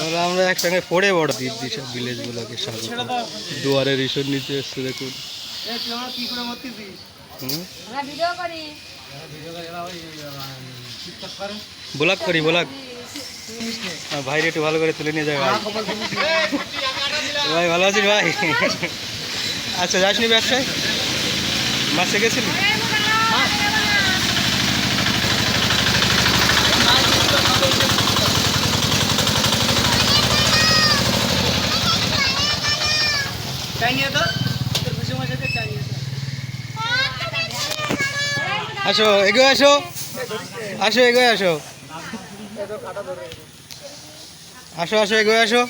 আমরা আমরা একসঙ্গে পড়ে বড় দ্বীপ দিশা ভিলেজগুলোকে স্বাগত। দুয়ারে রিসোর্ট নিতে এসছে দেখুন। ভিডিও করি ব্লগ করি ব্লগ। ভাই একটু ভালো করে তুলে নিয়ে যাবে ভাই। ভাই ভালো আছিস ভাই? আচ্ছা যাসনি ব্যবসায়? মাসে গেছিলি? আসো এগোয় আসো। আসো এগোয় আসো। আসো আসো এগোয় আসো।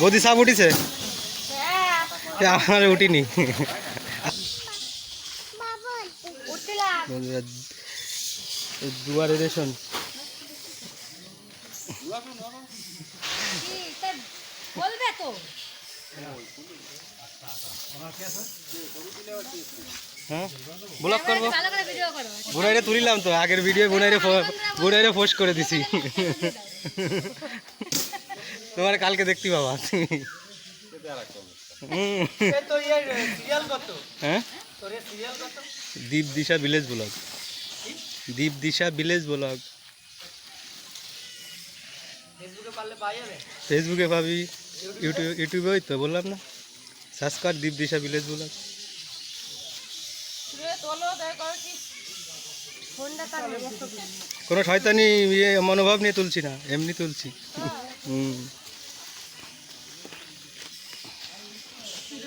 বৌদি সাপ উঠিছে? হ্যাঁ আমার উঠিনি। দুয়ারে রেশন। হ্যাঁ? তুলিলাম তো, আগের ভিডিও বুনাইরে বুনাইরে পোস্ট করে দিছি। তোমার কালকে দেখতে পাবা। হুম। হ্যাঁ? Deep Disha village blog Deep Disha village blog ফেসবুকে পাবি। ইউটিউব ইউটিউবে ওই তো বললাম না। সার্চ কর দীপ দিশা ভিলেজ ব্লগ কোনো শয়তানি ইয়ে মনোভাব নিয়ে তুলছি না এমনি তুলছি। হুম আমার ফোনটা কেন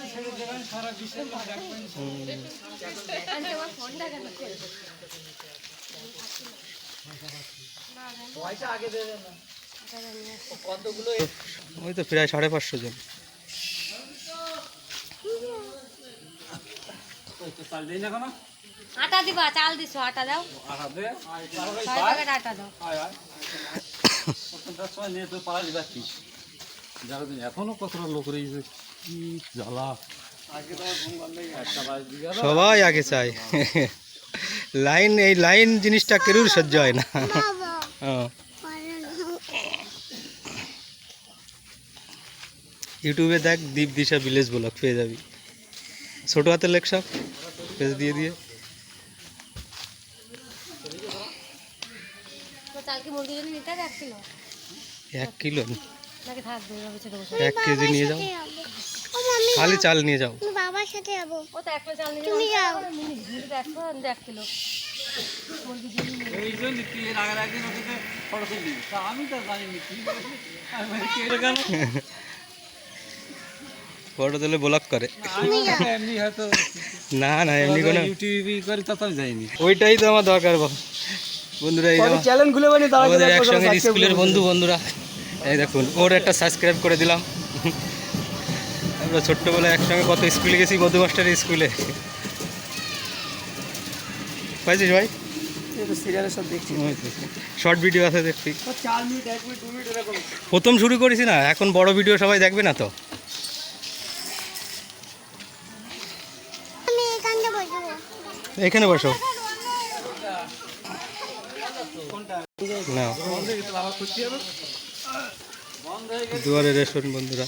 ওই তো প্রায় সাড়ে পাঁচশো জন। আটা দিবা চাল দিছো আটা দাও। আটা দাও। নিয়ে তো ছয় প্যাকেট আটা দাও এখনও কতটা লোক রয়েছে? কি জ্বালা সবাই আগে চায় লাইন এই লাইন জিনিসটা কেউর সহ্য হয় না। ইউটিউবে দেখ দীপ দিশা ভিলেজ ব্লগ পেয়ে যাবি। ছোটো হাতের লেখ সব পেজ দিয়ে দিয়ে। এক কিলো। এক কেজি নিয়ে যাও। খালি চাল নিয়ে যাও। বাবার সাথে যাব। ও তো এক কিলো চাল নিয়ে তুমি যাও। একশো এক কিলো। এই জন্য কি এর আগের একদিন ওকে ফটো তুলি তা আমি তো জানিনি কি আমি কে ফটো তুলে ব্লগ করে। না না এমনি কোনো ইউটিউবে করে তা আমি যাইনি। ওইটাই তো আমার দরকার বাবা। বন্ধুরা এই চ্যানেল খুলে আমাদের একসঙ্গে স্কুলের বন্ধু বন্ধুরা। এই দেখুন ওর একটা সাবস্ক্রাইব করে দিলাম। আমরা ছোট্টবেলায় একসঙ্গে কত স্কুলে গেছি মধু মাস্টারের স্কুলে। পাইছিস ভাই? সিরিয়ালে সব দেখছি। শর্ট ভিডিও আছে দেখছি। চার মিনিট এক মিনিট দু মিনিট এরকম। প্রথম শুরু করেছি না এখন বড় ভিডিও সবাই দেখবে না তো। এখানে বসো। না দুয়ারে রেশন বন্ধুরা।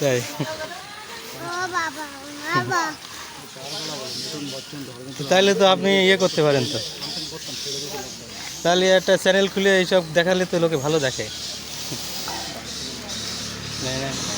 তাই। তাহলে তো আপনি ইয়ে করতে পারেন তো। তাহলে একটা চ্যানেল খুলে এইসব দেখালে তো লোকে ভালো দেখে। না।